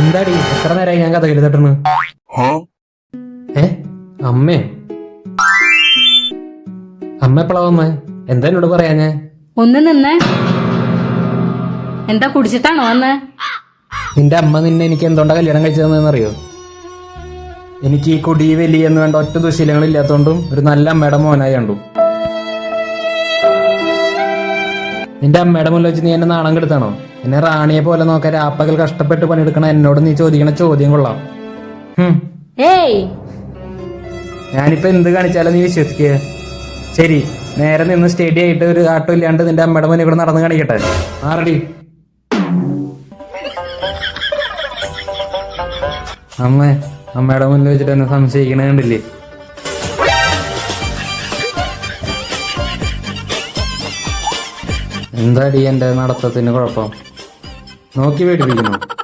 എന്താടി? എത്ര നേരമായി ഞാൻ കഥ എഴുതട്ടണ് ഏ? അമ്മേ? അമ്മ എപ്പോഴാ വന്നേ? എന്താ എന്നോട് പറയാ ഞാൻ ഒന്ന് നിന്നേ. എന്താ കുടിച്ചിട്ടാണോ വന്ന്? നിന്റെ അമ്മ നിന്നെ എനിക്ക് എന്തുകൊണ്ടാ കല്യാണം കഴിച്ചതെന്ന് അറിയോ എനിക്ക് ഈ കൊടി വലി എന്ന് വേണ്ട ഒറ്റ ദുശീലങ്ങൾ ഇല്ലാത്തതുകൊണ്ടും ഒരു നല്ല അമ്മയുടെ മോനായി കണ്ടു. നിന്റെ അമ്മയുടെ മുന്നിൽ വെച്ച് നീ എന്നെ നാണം കെടുത്താണോ? എന്നെ റാണിയെ പോലെ നോക്കാൻ രാപ്പകൽ കഷ്ടപ്പെട്ട് പണിയെടുക്കണ എന്നോട് നീ ചോദിക്കണ ചോദ്യം കൊള്ളാം. ഏയ്. ഞാനിപ്പോ എന്ത് കാണിച്ചാലും നീ വിശ്വസിക്കുക ശരി നേരെ നിന്ന് സ്റ്റഡി ആയിട്ട് ഒരു ആട്ടം ഇല്ലാണ്ട് നിന്റെ അമ്മയുടെ മുന്നിൽ കൂടെ നടന്ന് കാണിക്കട്ടെ. ആറടി അമ്മ അമ്മയുടെ മുന്നിൽ വെച്ചിട്ട് എന്നെ സംശയിക്കണേ കണ്ടില്ലേ? എന്താടി എന്റെ നടത്തത്തിന് കുഴപ്പം? നോക്കി പേടിപ്പിക്കുന്നു.